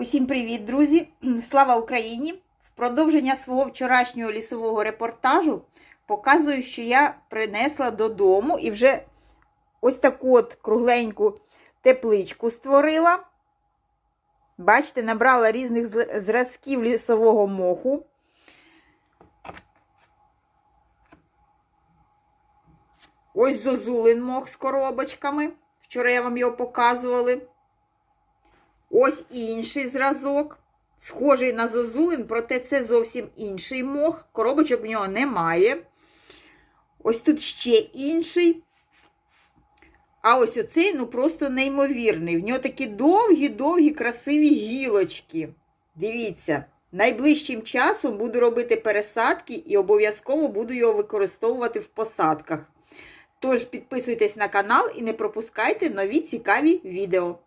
Усім привіт, друзі! Слава Україні! В продовження свого вчорашнього лісового репортажу показую, що я принесла додому і вже ось таку от кругленьку тепличку створила. Бачите, набрала різних зразків лісового моху. Ось зозулин мох з коробочками. Вчора я вам його показували. Ось інший зразок. Схожий на зозулин, проте це зовсім інший мох. Коробочок в нього немає. Ось тут ще інший. А ось оцей, ну просто неймовірний. В нього такі довгі-довгі, красиві гілочки. Дивіться, найближчим часом буду робити пересадки і обов'язково буду його використовувати в посадках. Тож підписуйтесь на канал і не пропускайте нові цікаві відео.